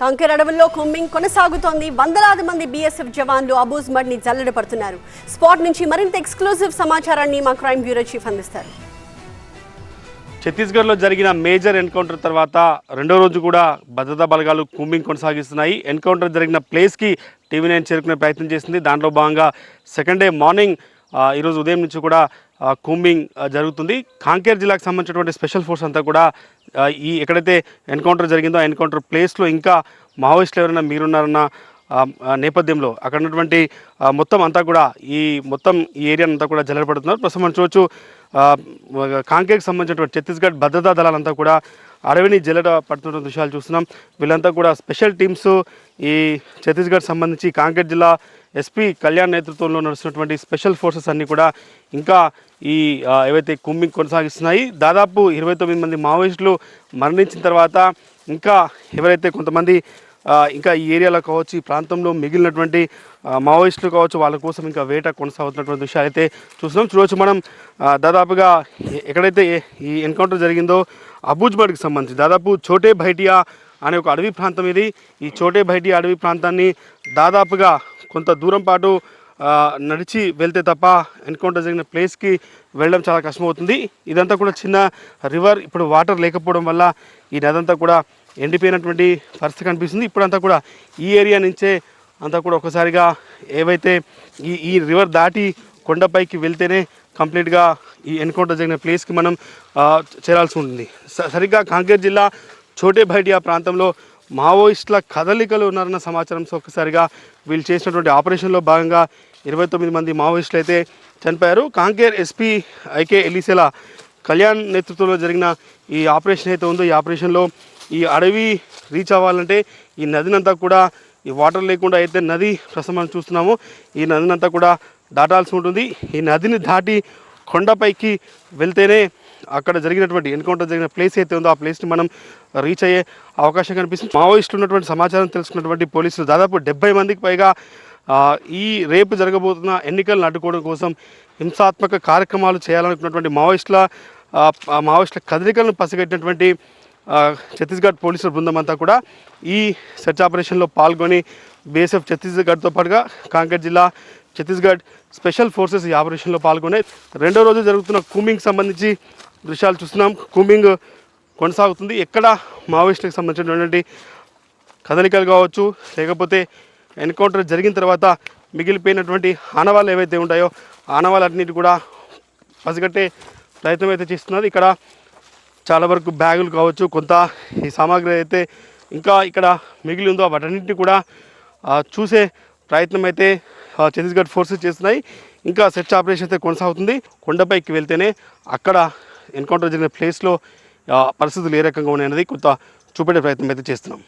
కాంకేర్ అడవుల్లో కుమ్మింగ్ కొనసాగుతోంది. వందలాది మంది బీఎస్ఎఫ్ జవాన్లు అబూజ్ మడ్ని జల్లెడ పడుతున్నారు. స్పాట్ నుంచి మరింత ఎక్స్క్లూజివ్ సమాచారాన్ని మా క్రైమ్ బ్యూరో చీఫ్ అందిస్తారు. ఛత్తీస్గఢ్లో జరిగిన మేజర్ ఎన్కౌంటర్ తర్వాత రెండో రోజు కూడా భద్రతా బలగాలు కూంబింగ్ కొనసాగిస్తున్నాయి. ఎన్కౌంటర్ జరిగిన ప్లేస్కి టీవీ నైన్ చేరుకునే ప్రయత్నం చేసింది. దాంట్లో భాగంగా సెకండ్ డే మార్నింగ్ ఈరోజు ఉదయం నుంచి కూడా కుంబింగ్ కూంబింగ్ జరుగుతుంది. కాంకేర్ జిల్లాకు సంబంధించినటువంటి స్పెషల్ ఫోర్స్ అంతా కూడా ఈ ఎక్కడైతే ఎన్కౌంటర్ జరిగిందో ఆ ఎన్కౌంటర్ ప్లేస్లో ఇంకా మావోయిస్టులు ఎవరైనా మీరున్నారన్న నేపథ్యంలో అక్కడ ఉన్నటువంటి మొత్తం అంతా కూడా ఈ మొత్తం ఈ ఏరియా అంతా కూడా జల్లెడపడుతున్నారు. ప్రస్తుతం మనం చూడొచ్చు కాంకేర్కి సంబంధించినటువంటి ఛత్తీస్గఢ్ భద్రతా దళాలంతా కూడా అడవిని జల్లడ పడుతున్న దృశ్యాలు చూస్తున్నాం. వీళ్ళంతా కూడా స్పెషల్ టీమ్స్ ఈ ఛత్తీస్గఢ్ సంబంధించి కాంకేర్ జిల్లా ఎస్పీ కళ్యాణ్ నేతృత్వంలో నడుస్తున్నటువంటి స్పెషల్ ఫోర్సెస్ అన్నీ కూడా ఇంకా ఈ ఏవైతే కుమ్మింగ్ కొనసాగిస్తున్నాయి దాదాపు ఇరవై తొమ్మిది మంది మావోయిస్టులు మరణించిన తర్వాత ఇంకా ఎవరైతే కొంతమంది ఇంకా ఈ ఏరియాలో కావచ్చు ఈ ప్రాంతంలో మిగిలినటువంటి మావోయిస్టులు కావచ్చు వాళ్ళ కోసం ఇంకా వేట కొనసాగుతున్నటువంటి విషయాలు అయితే చూస్తున్నాం. చూడవచ్చు మనం దాదాపుగా ఎక్కడైతే ఈ ఎన్కౌంటర్ జరిగిందో అబూజ్బడ్కి సంబంధించి దాదాపు చోటే భైటియా అనే ఒక అడవి ప్రాంతం ఇది. ఈ చోటే భైటియా అడవి ప్రాంతాన్ని దాదాపుగా కొంత దూరం పాటు నడిచి వెళ్తే తప్ప ఎన్కౌంటర్ జరిగిన ప్లేస్కి వెళ్ళడం చాలా కష్టమవుతుంది. ఇదంతా కూడా చిన్న రివర్ ఇప్పుడు వాటర్ లేకపోవడం వల్ల ఈ నదంతా కూడా ఎండిపోయినటువంటి పరిస్థితి కనిపిస్తుంది. ఇప్పుడంతా కూడా ఈ ఏరియా నుంచే అంతా కూడా ఒకసారిగా ఏవైతే ఈ ఈ రివర్ దాటి కొండపైకి వెళ్తేనే కంప్లీట్గా ఈ ఎన్కౌంటర్ జరిగిన ప్లేస్కి మనం చేరాల్సి ఉంటుంది. స- సరిగ్గా కాంకేర్ జిల్లా చోటే ఆ ప్రాంతంలో మావోయిస్టుల కదలికలు ఉన్నారన్న సమాచారం సో ఒక్కసారిగా వీళ్ళు చేసినటువంటి ఆపరేషన్లో భాగంగా ఇరవై తొమ్మిది మంది మావోయిస్టులు అయితే చనిపోయారు. కాంకేర్ ఎస్పీ ఐకే ఎలిసేలా కళ్యాణ్ నేతృత్వంలో జరిగిన ఈ ఆపరేషన్ అయితే ఉందో ఈ ఆపరేషన్లో ఈ అడవి రీచ్ అవ్వాలంటే ఈ నదినంతా కూడా ఈ వాటర్ లేకుండా అయితే నది ప్రస్తుతం మనం చూస్తున్నాము. ఈ నదినంతా కూడా దాటాల్సి ఉంటుంది. ఈ నదిని దాటి కొండపైకి వెళ్తేనే అక్కడ జరిగినటువంటి ఎన్కౌంటర్ జరిగిన ప్లేస్ అయితే ఉందో ఆ ప్లేస్ని మనం రీచ్ అయ్యే అవకాశం కనిపిస్తుంది. మావోయిస్టులు ఉన్నటువంటి సమాచారం తెలుసుకున్నటువంటి పోలీసులు దాదాపు డెబ్బై మందికి పైగా ఈ రేపు జరగబోతున్న ఎన్నికలను అడ్డుకోవడం కోసం హింసాత్మక కార్యక్రమాలు చేయాలనుకున్నటువంటి మావోయిస్టుల మావోయిస్టుల కదలికలను పసిగట్టినటువంటి ఛత్తీస్గఢ్ పోలీసుల బృందం అంతా కూడా ఈ సెర్చ్ ఆపరేషన్లో పాల్గొని బీఎస్ఎఫ్ ఛత్తీస్గఢ్తో పాటుగా కాంకేర్ జిల్లా ఛత్తీస్గఢ్ స్పెషల్ ఫోర్సెస్ ఈ ఆపరేషన్లో పాల్గొన్నాయి రెండో రోజు జరుగుతున్న కూమింగ్ సంబంధించి దృశ్యాలు చూస్తున్నాం. కూమింగ్ కొనసాగుతుంది. ఎక్కడ మావోయిస్టులకు సంబంధించినటువంటి కదలికలు కావచ్చు లేకపోతే ఎన్కౌంటర్ జరిగిన తర్వాత మిగిలిపోయినటువంటి ఆనవాళ్ళు ఏవైతే ఉంటాయో ఆనవాళ్ళన్నిటి కూడా పసిగట్టే ప్రయత్నం అయితే చేస్తున్నారు. ఇక్కడ చాలా వరకు బ్యాగులు కావచ్చు కొంత ఈ సామాగ్రి అయితే ఇంకా ఇక్కడ మిగిలి ఉందో వాటన్నింటినీ కూడా చూసే ప్రయత్నం అయితే ఛత్తీస్గఢ్ ఫోర్సెస్ చేస్తున్నాయి. ఇంకా సెర్చ్ ఆపరేషన్ అయితే కొనసాగుతుంది. కొండపైకి వెళ్తేనే అక్కడ ఎన్కౌంటర్ జరిగిన ప్లేస్లో పరిస్థితులు ఏ రకంగా ఉన్నాయన్నది కొంత చూపెట్టే ప్రయత్నం అయితే చేస్తున్నాం.